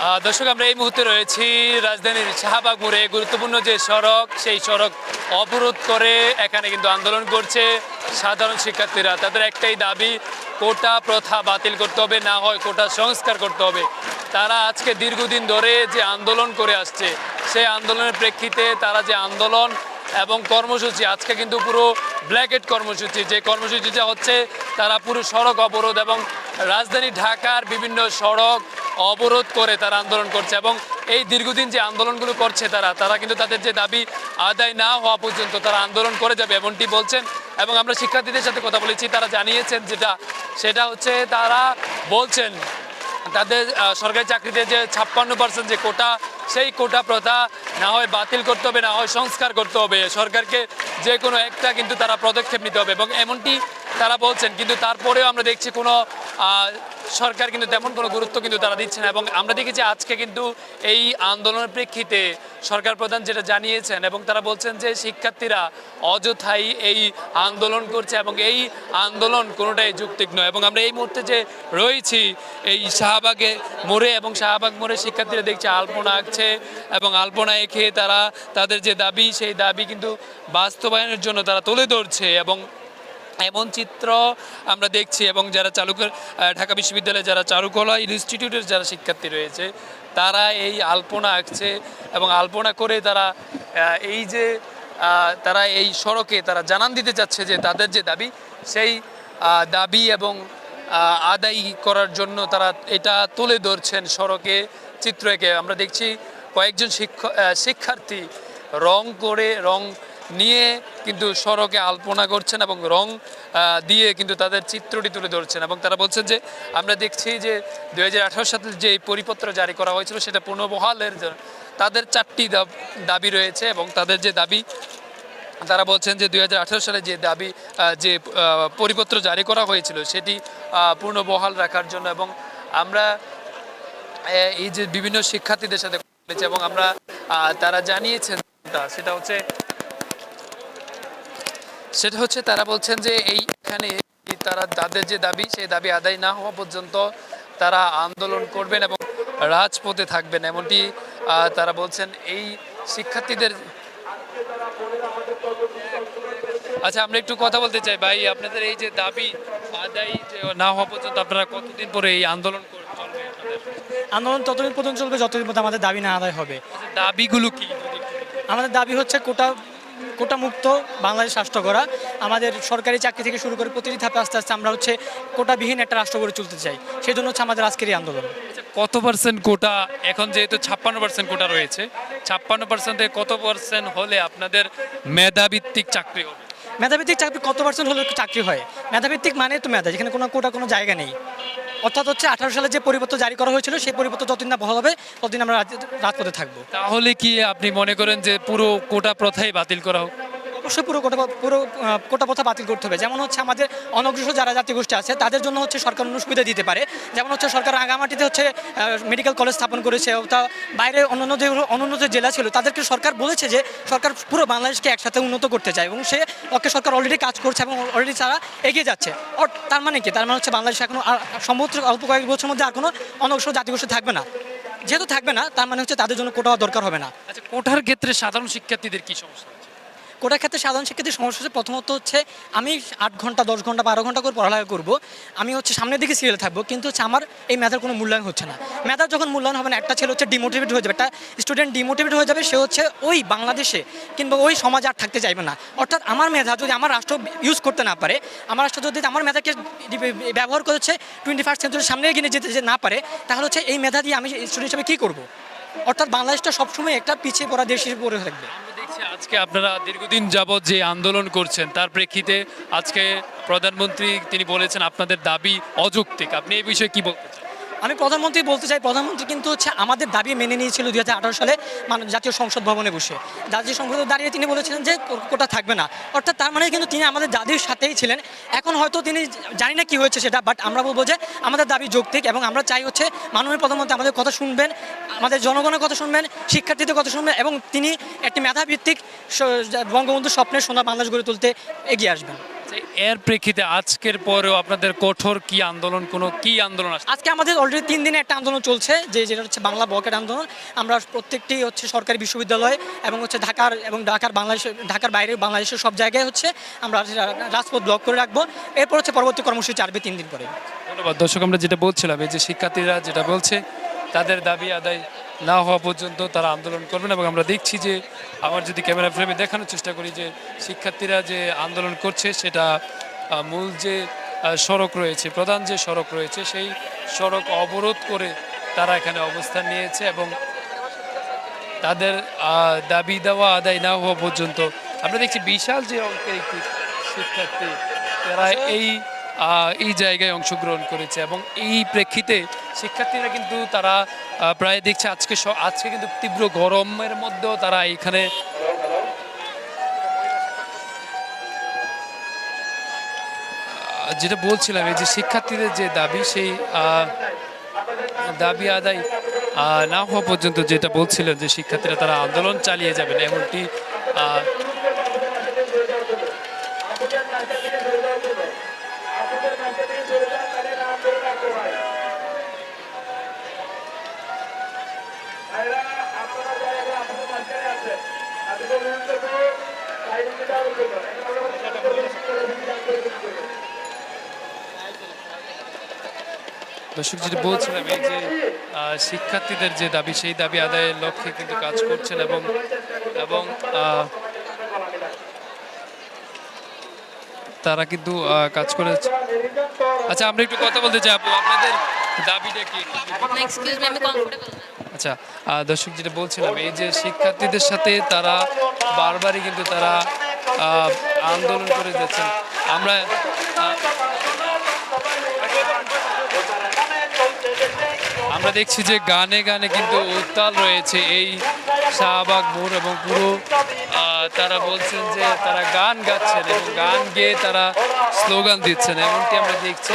দর্শক, আমরা এই মুহূর্তে রয়েছি রাজধানীর শাহবাগ মোড়ে গুরুত্বপূর্ণ যে সড়ক, সেই সড়ক অবরোধ করে এখানে কিন্তু আন্দোলন করছে সাধারণ শিক্ষার্থীরা। তাদের একটাই দাবি, কোটা প্রথা বাতিল করতে হবে, না হয় কোটা সংস্কার করতে হবে। তারা আজকে দীর্ঘদিন ধরে যে আন্দোলন করে আসছে, সেই আন্দোলনের প্রেক্ষিতে তারা যে আন্দোলন এবং কর্মসূচি, আজকে কিন্তু পুরো ব্ল্যাকেট কর্মসূচি, যে কর্মসূচিটা হচ্ছে তারা পুরো সড়ক অবরোধ এবং রাজধানী ঢাকার বিভিন্ন সড়ক অবরোধ করে তারা আন্দোলন করছে এবং এই দীর্ঘদিন যে আন্দোলনগুলো করছে তারা তারা কিন্তু তাদের যে দাবি আদায় না হওয়া পর্যন্ত তারা আন্দোলন করে যাবে এমনটি বলছেন। এবং আমরা শিক্ষার্থীদের সাথে কথা বলেছি, তারা জানিয়েছেন যেটা, সেটা হচ্ছে তারা বলছেন, তাদের সরকারি চাকরিতে যে ছাপ্পান্ন পার্সেন্ট যে কোটা, সেই কোটা প্রথা না হয় বাতিল করতে হবে, না হয় সংস্কার করতে হবে। সরকারকে যে কোনো একটা কিন্তু তারা পদক্ষেপ নিতে হবে এবং এমনটি তারা বলছেন। কিন্তু তারপরেও আমরা দেখছি কোনো সরকার কিন্তু তেমন কোনো গুরুত্ব কিন্তু তারা দিচ্ছে না। এবং আমরা দেখেছি আজকে কিন্তু এই আন্দোলনের প্রেক্ষিতে সরকার প্রধান যেটা জানিয়েছেন এবং তারা বলছেন যে শিক্ষার্থীরা অযথাই এই আন্দোলন করছে এবং এই আন্দোলন কোনোটাই যুক্তিক নয়। এবং আমরা এই মুহূর্তে যে রয়েছি, এই শাহবাগে মোড়ে এবং শাহবাগ মোড়ে শিক্ষার্থীরা দেখছে আলপনা আঁকছে এবং আলপনা এঁকে তারা তাদের যে দাবি, সেই দাবি কিন্তু বাস্তবায়নের জন্য তারা তুলে ধরছে এবং এমন চিত্র আমরা দেখছি এবং যারা চালুকের ঢাকা বিশ্ববিদ্যালয়ে যারা চারুকলা ইনস্টিটিউটের যারা শিক্ষার্থী রয়েছে, তারা এই আলপনা আঁকছে এবং আলপনা করে তারা এই যে তারা এই সড়কে তারা জানান দিতে চাচ্ছে যে তাদের যে দাবি, সেই দাবি এবং আদায় করার জন্য তারা এটা তুলে ধরছেন সড়কে চিত্র আমরা দেখছি কয়েকজন শিক্ষক শিক্ষার্থী রং করে রং নিয়ে কিন্তু সড়কে আলপনা করছেন এবং রং দিয়ে কিন্তু তাদের চিত্রটি তুলে ধরছেন এবং তারা বলছেন যে, আমরা দেখছি যে দু হাজার আঠেরো সালে যে পরিপত্র জারি করা হয়েছিল সেটা পুনর্বহালের জন্য তাদের চারটি দাব- রয়েছে এবং তাদের যে দাবি, তারা বলছেন যে দু হাজার আঠেরো সালে যে দাবি যে পরিপত্র জারি করা হয়েছিল সেটি পুনর্বহাল রাখার জন্য এবং আমরা এই যে বিভিন্ন শিক্ষার্থীদের সাথে এবং আমরা তারা জানিয়েছেন সেটা হচ্ছে সেটা হচ্ছে তারা বলছেন যে এই এখানে তারা তাদের যে দাবি সেই দাবি আদায় না হওয়া পর্যন্ত তারা আন্দোলন করবেন এবং রাজপথে থাকবেন। এমনটি তারা বলছেন এই শিক্ষার্থীদের আচ্ছা আমরা একটু কথা বলতে চাই। ভাই আপনাদের এই যে দাবি আদায় না হওয়া পর্যন্ত আপনারা কতদিন পরে এই আন্দোলন চলবে আন্দোলন ততদিন পর্যন্ত চলবে যতদিন পর্যন্ত আমাদের দাবি না আদায় হবে। আচ্ছা, দাবিগুলো কি? আমাদের দাবি হচ্ছে কোটা কোটা মুক্ত বাংলাদেশ রাষ্ট্র করা আমাদের সরকারি চাকরি থেকে শুরু করে প্রতিটি ধাপে আস্তে আস্তে আমরা হচ্ছে কোটাবিহীন একটা রাষ্ট্র গড়ে চলতে চাই। সেই জন্য হচ্ছে আমাদের আজকের এই আন্দোলন। কত পার্সেন্ট কোটা এখন যেহেতু ছাপ্পান্ন পার্সেন্ট কোটা রয়েছে ছাপ্পান্ন পার্সেন্টে কত পার্সেন্ট হলে আপনাদের মেধাভিত্তিক চাকরি হবে? মেধাভিত্তিক চাকরি কত পার্সেন্ট হলে চাকরি হয়? মেধাভিত্তিক মানে তো মেধা যেখানে কোনো কোটা কোনো জায়গা নেই। অর্থাৎ হচ্ছে আঠারো সালে যে পরিবর্তন জারি করা হয়েছিল, সেই পরিবর্তন যতদিন না ভালো হবে, ততদিন আমরা রাত রাজপথে থাকব। তাহলে কি আপনি মনে করেন যে পুরো কোটা প্রথাই বাতিল করা হোক? অবশ্যই পুরো কোটা পুরো কোটা প্রথা বাতিল করতে হবে। যেমন হচ্ছে আমাদের অনগ্রসর যারা জাতিগোষ্ঠী আছে, তাদের জন্য হচ্ছে সরকার অন্য সুবিধা দিতে পারে। যেমন হচ্ছে সরকার রাঙামাটিতে হচ্ছে মেডিকেল কলেজ স্থাপন করেছে তা বাইরে অন্যান্য যে অন্যান্য যে জেলা ছিল, তাদেরকে সরকার বলেছে যে, সরকার পুরো বাংলাদেশকে একসাথে উন্নত করতে চায় এবং সে পক্ষে সরকার অলরেডি কাজ করছে এবং অলরেডি তারা এগিয়ে যাচ্ছে। তার মানে কি? তার মানে হচ্ছে বাংলাদেশ এখনও আর সম্ভবত অল্প কয়েক বছরের মধ্যে আর কোনো অনগ্রসর জাতিগোষ্ঠী থাকবে না। যেহেতু থাকবে না, তার মানে হচ্ছে তাদের জন্য কোটা দরকার হবে না। আচ্ছা কোটার ক্ষেত্রে সাধারণ শিক্ষার্থীদের কি সমস্যা? কোটার ক্ষেত্রে সাধারণ শিক্ষার্থীর সমস্যা হচ্ছে প্রথমত হচ্ছে আমি আট ঘণ্টা, দশ ঘণ্টা, বারো ঘণ্টা করে পড়ালেখা করব। আমি হচ্ছে সামনের দিকে সিরিয়াল থাকব, কিন্তু হচ্ছে আমার এই মেধার কোনো মূল্যায়ন হচ্ছে না। মেধার যখন মূল্যায়ন হবে না, একটা ছেলে হচ্ছে ডিমোটিভেট হয়ে যাবে, একটা স্টুডেন্ট ডিমোটিভেট হয়ে যাবে, সে হচ্ছে ওই বাংলাদেশে কিংবা ওই সমাজে আর থাকতে চাইবে না। অর্থাৎ আমার মেধা যদি আমার রাষ্ট্র ইউজ করতে না পারে, আমার রাষ্ট্র যদি আমার মেধাকে ব্যবহার করেছে টোয়েন্টি ফার্স্ট সেঞ্চুরির সামনে এগিয়ে যেতে না পারে, তাহলে হচ্ছে এই মেধা দিয়ে আমি স্টুডেন্ট হিসেবে কী করব? অর্থাৎ বাংলাদেশটা সবসময় একটা পিছিয়ে পড়া দেশ হিসেবে পড়ে থাকবে। আজকে আপনারা দীর্ঘদিন যাবৎ যে আন্দোলন করছেন, তার প্রেক্ষিতে আজকে প্রধানমন্ত্রী তিনি বলেছেন আপনাদের দাবি অযৌক্তিক। আপনি এই বিষয়ে কি বলতে আমি প্রধানমন্ত্রী বলতে চাই, প্রধানমন্ত্রী কিন্তু হচ্ছে আমাদের দাবি মেনে নিয়েছিল দু হাজার আঠারো সালে মানে জাতীয় সংসদ ভবনে বসে। জাতীয় সংসদে দাঁড়িয়ে তিনি বলেছিলেন যে কোটা থাকবে না। অর্থাৎ তার মানে কিন্তু তিনি আমাদের দাদির সাথেই ছিলেন। এখন হয়তো তিনি জানি না কি হয়েছে সেটা বাট আমরা বলব যে আমাদের দাবি যৌক্তিক এবং আমরা চাই হচ্ছে মাননীয় প্রধানমন্ত্রী আমাদের কথা শুনবেন, আমাদের জনগণের কথা শুনবেন, শিক্ষার্থীদের কথা শুনবেন এবং তিনি একটি মেধাভিত্তিক বঙ্গবন্ধু স্বপ্নের সোনা বাংলাদেশ গড়ে তুলতে এগিয়ে আসবেন। এর প্রেক্ষিতে আজকের পরেও আপনাদের কঠোর কি আন্দোলন কোনো কি আন্দোলন আসছে আজকে আমাদের অলরেডি তিন দিনে একটা আন্দোলন চলছে যে যেটা হচ্ছে বাংলা বকেট আন্দোলন। আমরা প্রত্যেকটি হচ্ছে সরকারি বিশ্ববিদ্যালয় এবং হচ্ছে ঢাকার এবং ঢাকার বাংলাদেশ ঢাকার বাইরে বাংলাদেশের সব জায়গায় হচ্ছে আমরা রাজপথ ব্লক করে রাখব। এরপর হচ্ছে পরবর্তী কর্মসূচি আসবে তিন দিন পরে। ধন্যবাদ। দর্শক আমরা যেটা বলছিলাম এই যে শিক্ষার্থীরা যেটা বলছে তাদের দাবি আদায় না হওয়া পর্যন্ত তারা আন্দোলন করবেন এবং আমরা দেখছি যে আমার যদি ক্যামেরা ফ্রেমে দেখানোর চেষ্টা করি যে শিক্ষার্থীরা যে আন্দোলন করছে সেটা মূল যে সড়ক রয়েছে প্রধান যে সড়ক রয়েছে সেই সড়ক অবরোধ করে তারা এখানে অবস্থান নিয়েছে এবং তাদের দাবি দেওয়া আদায় না হওয়া পর্যন্ত আমরা দেখছি বিশাল যে অঙ্কের একটি শিক্ষার্থী তারা এই এই জায়গায় অংশগ্রহণ করেছে এবং এই প্রেক্ষিতে শিক্ষার্থীরা কিন্তু তারা প্রায় দেখছে আজকে আজকে কিন্তু তীব্র গরমের মধ্যেও তারা এখানে যেটা বলছিলাম, এই যে শিক্ষার্থীদের যে দাবি, সেই দাবি আদায় না হওয়া পর্যন্ত যেটা বলছিলেন যে শিক্ষার্থীরা তারা আন্দোলন চালিয়ে যাবেন, এমনটি দর্শক যেটা বলছিলাম এই যে শিক্ষার্থীদের যে দাবি সেই দাবি আদায়ের লক্ষ্যে কিন্তু কাজ করছেন এবং এবং আহ, তারা কিন্তু কাজ করে আচ্ছা আমরা একটু কথা বলতে চাই আপু আপনাদের দাবিটা কি? এক্সকিউজ মি আমি কমফোর্টেবল আচ্ছা দর্শক যেটা বলছিলাম, এই যে শিক্ষার্থীদের সাথে তারা বারবারই কিন্তু তারা আন্দোলন করে যাচ্ছেন। আমরা আমরা দেখছি যে গানে গানে কিন্তু উত্তাল রয়েছে এই শাহবাগ মোড় এবং পুরো তারা বলছেন যে তারা গান গাচ্ছেন এবং গান গেয়ে তারা স্লোগান দিচ্ছেন। এমনকি আমরা দেখছি।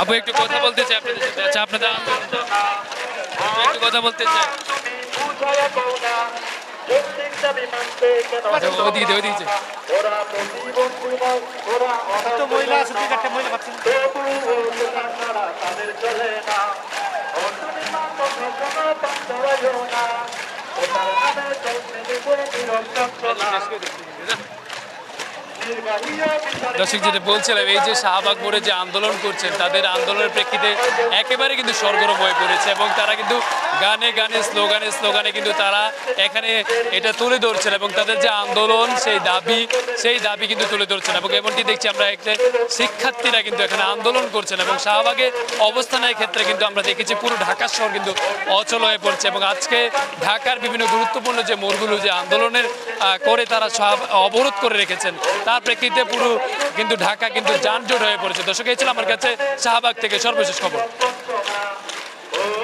আপু একটু কথা বলতে চাই আপনাদের সাথে। আচ্ছা আপনাদের আপু একটু কথা বলতে চাই। আচ্ছা মহিলা আছে দুই চারটে মহিলা পাচ্ছি দর্শক যেটা বলছিলাম, এই যে শাহবাগ মোড়ে যে আন্দোলন করছেন, তাদের আন্দোলনের প্রেক্ষিতে একেবারে কিন্তু সরগরম হয়ে পড়েছে এবং তারা কিন্তু গানে গানে, স্লোগানে স্লোগানে কিন্তু তারা এখানে এটা তুলে ধরছেন এবং তাদের যে আন্দোলন, সেই দাবি সেই দাবি কিন্তু তুলে ধরছেন এবং এমনটি দেখছি আমরা একটা শিক্ষার্থীরা কিন্তু এখানে আন্দোলন করছেন এবং শাহবাগে অবস্থানের ক্ষেত্রে কিন্তু আমরা দেখেছি পুরো ঢাকা শহর কিন্তু অচল হয়ে পড়ছে এবং আজকে ঢাকার বিভিন্ন গুরুত্বপূর্ণ যে মোড়গুলো যে আন্দোলনের করে তারা সব অবরোধ করে রেখেছেন তার প্রেক্ষিতে পুরো কিন্তু ঢাকা কিন্তু যানজট হয়ে পড়েছে। দর্শক, এই ছিল আমার কাছে শাহবাগ থেকে সর্বশেষ খবর।